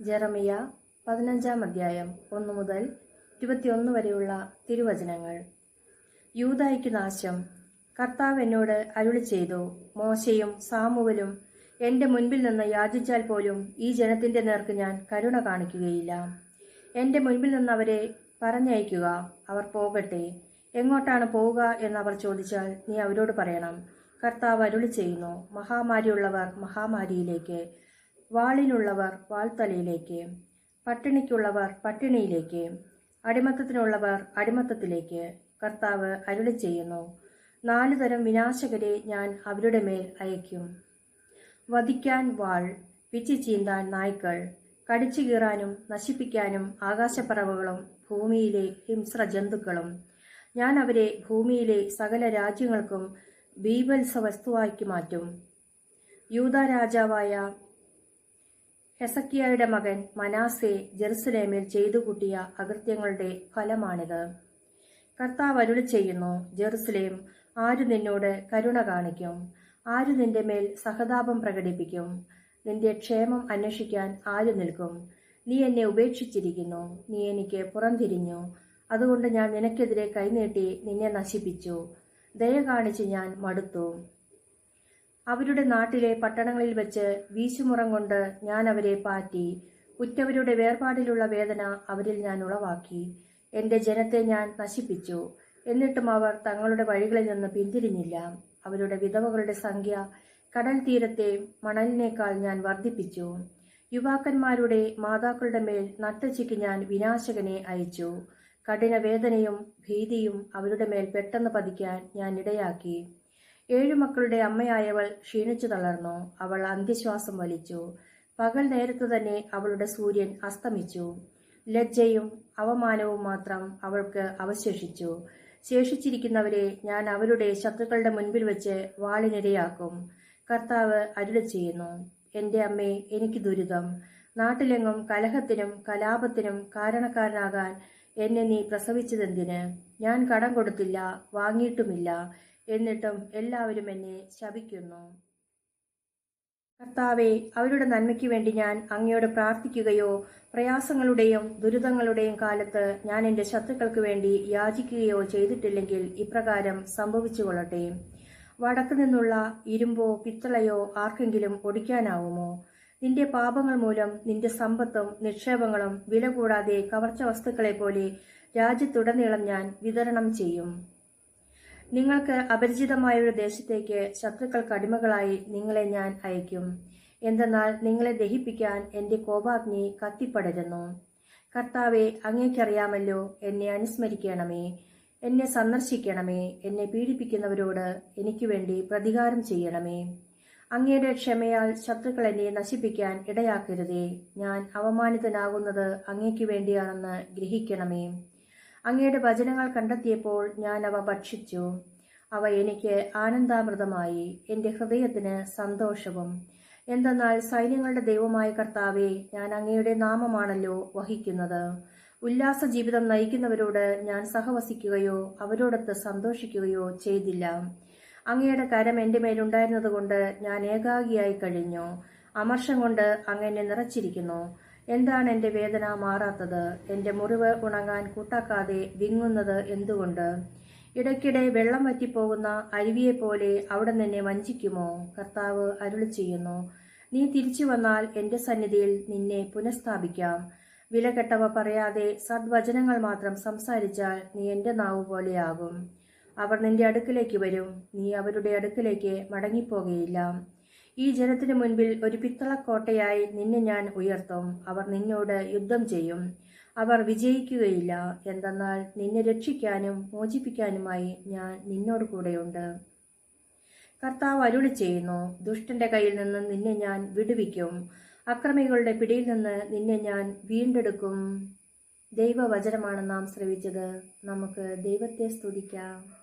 ജെറമിയ പതിനഞ്ചാം അധ്യായം ഒന്നു മുതൽ ഇരുപത്തിയൊന്ന് വരെയുള്ള തിരുവചനങ്ങൾ. യൂതായ്ക്ക് നാശം. കർത്താവ് എന്നോട് അരുളി ചെയ്തു മോശയും സാമുവലും എന്റെ മുൻപിൽ നിന്ന് യാചിച്ചാൽ പോലും ഈ ജനത്തിന്റെ നേർക്ക് ഞാൻ കരുണ കാണിക്കുകയില്ല. എന്റെ മുൻപിൽ നിന്ന് അവരെ പറഞ്ഞയക്കുക അവർ പോകട്ടെ. എങ്ങോട്ടാണ് പോവുക എന്ന് അവർ ചോദിച്ചാൽ നീ അവരോട് പറയണം. കർത്താവ് അരുളി ചെയ്യുന്നു മഹാമാരിയുള്ളവർ മഹാമാരിയിലേക്ക് വാളിനുള്ളവർ വാൾത്തലയിലേക്ക് പട്ടിണിക്കുള്ളവർ പട്ടിണിയിലേക്ക് അടിമത്തത്തിനുള്ളവർ അടിമത്തത്തിലേക്ക് കർത്താവ് അരുളി ചെയ്യുന്നു. നാലു തരം വിനാശകരെ ഞാൻ അവരുടെ മേൽ അയക്കും വധിക്കാൻ വാൾ പിച്ചി ചീന്താൻ നായ്ക്കൾ കടിച്ചു കീറാനും നശിപ്പിക്കാനും ആകാശപ്പറവുകളും ഭൂമിയിലെ ഹിംസ്ര ജന്തുക്കളും ഞാൻ അവരെ ഭൂമിയിലെ സകല രാജ്യങ്ങൾക്കും ബീഭത്സ വസ്തുവാക്കി മാറ്റും. യൂത രാജാവായ ഹെസക്കിയയുടെ മകൻ മനാസെ ജെറുസലേമിൽ ചെയ്തു കൂട്ടിയ അകൃത്യങ്ങളുടെ ഫലമാണിത്. കർത്താവ് അരുളി ചെയ്യുന്നു ജെറുസലേം ആര് നിന്നോട് കരുണ കാണിക്കും? ആര് നിന്റെ മേൽ സഹതാപം പ്രകടിപ്പിക്കും? നിന്റെ ക്ഷേമം അന്വേഷിക്കാൻ ആര് നിൽക്കും? നീ എന്നെ ഉപേക്ഷിച്ചിരിക്കുന്നു നീ എനിക്ക് പുറംതിരിഞ്ഞു. അതുകൊണ്ട് ഞാൻ നിനക്കെതിരെ കൈനീട്ടി നിന്നെ നശിപ്പിച്ചു. ദയ കാണിച്ച് ഞാൻ മടുത്തു. അവരുടെ നാട്ടിലെ പട്ടണങ്ങളിൽ വെച്ച് വീശുമുറം കൊണ്ട് ഞാൻ അവരെ പാറ്റി. ഉറ്റവരുടെ വേർപാടിലുള്ള വേദന അവരിൽ ഞാൻ ഉളവാക്കി. എന്റെ ജനത്തെ ഞാൻ നശിപ്പിച്ചു. എന്നിട്ടും അവർ തങ്ങളുടെ വഴികളിൽ നിന്ന് പിന്തിരിഞ്ഞില്ല. അവരുടെ വിധവകളുടെ സംഖ്യ കടൽ തീരത്തെ മണലിനേക്കാൾ ഞാൻ വർദ്ധിപ്പിച്ചു. യുവാക്കന്മാരുടെ മാതാക്കളുടെ മേൽ നട്ടച്ചയ്ക്ക് ഞാൻ വിനാശകനെ അയച്ചു. കഠിന വേദനയും ഭീതിയും അവരുടെ മേൽ പെട്ടെന്ന് പതിക്കാൻ ഞാൻ ഇടയാക്കി. ഏഴു മക്കളുടെ അമ്മയായവൾ ക്ഷീണിച്ചു തളർന്നു. അവൾ അന്ത്യശ്വാസം വലിച്ചു. പകൽ നേരത്തു തന്നെ അവളുടെ സൂര്യൻ അസ്തമിച്ചു. ലജ്ജയും അവമാനവും മാത്രം അവൾക്ക് അവശേഷിച്ചു. ശേഷിച്ചിരിക്കുന്നവരെ ഞാൻ അവരുടെ ശത്രുക്കളുടെ മുൻപിൽ വെച്ച് വാളിനിരയാക്കും. കർത്താവ് അരുളി ചെയ്യുന്നു എന്റെ അമ്മേ എനിക്ക് ദുരിതം. നാട്ടിലെങ്ങും കലഹത്തിനും കലാപത്തിനും കാരണക്കാരനാകാൻ എന്നെ നീ പ്രസവിച്ചതെന്തിന്? ഞാൻ കടം കൊടുത്തില്ല വാങ്ങിയിട്ടുമില്ല. എന്നിട്ടും എല്ലാവരും എന്നെ ശപിക്കുന്നു. കർത്താവെ അവരുടെ നന്മയ്ക്ക് വേണ്ടി ഞാൻ അങ്ങയോട് പ്രാർത്ഥിക്കുകയോ പ്രയാസങ്ങളുടെയും ദുരിതങ്ങളുടെയും കാലത്ത് ഞാൻ എന്റെ ശത്രുക്കൾക്ക് വേണ്ടി യാചിക്കുകയോ ചെയ്തിട്ടില്ലെങ്കിൽ ഇപ്രകാരം സംഭവിച്ചുകൊള്ളട്ടെ. വടക്ക് നിന്നുള്ള ഇരുമ്പോ പിത്തളയോ ആർക്കെങ്കിലും ഒടിക്കാനാവുമോ? നിന്റെ പാപങ്ങൾ മൂലം നിന്റെ സമ്പത്തും നിക്ഷേപങ്ങളും വില കൂടാതെ കവർച്ച വസ്തുക്കളെ പോലെ രാജ്യത്തുടനീളം ഞാൻ വിതരണം ചെയ്യും. നിങ്ങൾക്ക് അപരിചിതമായ ഒരു ദേശത്തേക്ക് ശത്രുക്കൾക്ക് അടിമകളായി നിങ്ങളെ ഞാൻ അയക്കും. എന്തെന്നാൽ നിങ്ങളെ ദഹിപ്പിക്കാൻ എന്റെ കോപാഗ്നി കത്തിപ്പടരുന്നു. കർത്താവെ അങ്ങേക്കറിയാമല്ലോ എന്നെ അനുസ്മരിക്കണമേ എന്നെ സന്ദർശിക്കണമേ എന്നെ പീഡിപ്പിക്കുന്നവരോട് എനിക്ക് വേണ്ടി പ്രതികാരം ചെയ്യണമേ. അങ്ങയുടെ ക്ഷമയാൽ ശത്രുക്കൾ എന്നെ നശിപ്പിക്കാൻ ഇടയാക്കരുതേ. ഞാൻ അവമാനിതനാകുന്നത് അങ്ങേക്ക് വേണ്ടിയാണെന്ന് ഗ്രഹിക്കണമേ. അങ്ങയുടെ വചനങ്ങൾ കണ്ടെത്തിയപ്പോൾ ഞാൻ അവ ഭക്ഷിച്ചു. അവ എനിക്ക് ആനന്ദാമൃതമായി എന്റെ ഹൃദയത്തിന് സന്തോഷവും. എന്തെന്നാൽ സൈന്യങ്ങളുടെ ദൈവമായ കർത്താവെ ഞാൻ അങ്ങയുടെ നാമമാണല്ലോ വഹിക്കുന്നത്. ഉല്ലാസ ജീവിതം നയിക്കുന്നവരോട് ഞാൻ സഹവസിക്കുകയോ അവരോടൊത്ത് സന്തോഷിക്കുകയോ ചെയ്തില്ല. അങ്ങയുടെ കരം എന്റെ മേലുണ്ടായിരുന്നതുകൊണ്ട് ഞാൻ ഏകാഗിയായി കഴിഞ്ഞു. അമർഷം കൊണ്ട് അങ്ങനെ നിറച്ചിരിക്കുന്നു. എന്താണ് എന്റെ വേദന മാറാത്തത്? എന്റെ മുറിവ് ഉണങ്ങാൻ കൂട്ടാക്കാതെ വിങ്ങുന്നത് എന്തുകൊണ്ട്? ഇടയ്ക്കിടെ വെള്ളം വറ്റിപ്പോകുന്ന അരുവിയെ പോലെ അവിടെ നിന്നെ വഞ്ചിക്കുമോ? കർത്താവ് അരുളി ചെയ്യുന്നു. നീ തിരിച്ചു വന്നാൽ എന്റെ സന്നിധിയിൽ നിന്നെ പുനഃസ്ഥാപിക്കാം. വിലകെട്ടവ പറയാതെ സദ്വചനങ്ങൾ മാത്രം സംസാരിച്ചാൽ നീ എന്റെ നാവ് പോലെയാകും. അവർ നിന്റെ അടുക്കിലേക്ക് വരും. നീ അവരുടെ അടുക്കിലേക്ക് മടങ്ങിപ്പോകുകയില്ല ഈ ജനത്തിനു മുൻപിൽ ഒരു പിത്തളക്കോട്ടയായി നിന്നെ ഞാൻ ഉയർത്തും. അവർ നിന്നോട് യുദ്ധം ചെയ്യും. അവർ വിജയിക്കുകയില്ല. എന്തെന്നാൽ നിന്നെ രക്ഷിക്കാനും മോചിപ്പിക്കാനുമായി ഞാൻ നിന്നോട് കൂടെയുണ്ട്. കർത്താവ് അരുളി ചെയ്യുന്നു ദുഷ്ടന്റെ കയ്യിൽ നിന്ന് നിന്നെ ഞാൻ വിടുവിക്കും. അക്രമികളുടെ പിടിയിൽ നിന്ന് നിന്നെ ഞാൻ വീണ്ടെടുക്കും. ദൈവവചനമാണ് നാം ശ്രവിച്ചത്. നമുക്ക് ദൈവത്തെ സ്തുതിക്കാം.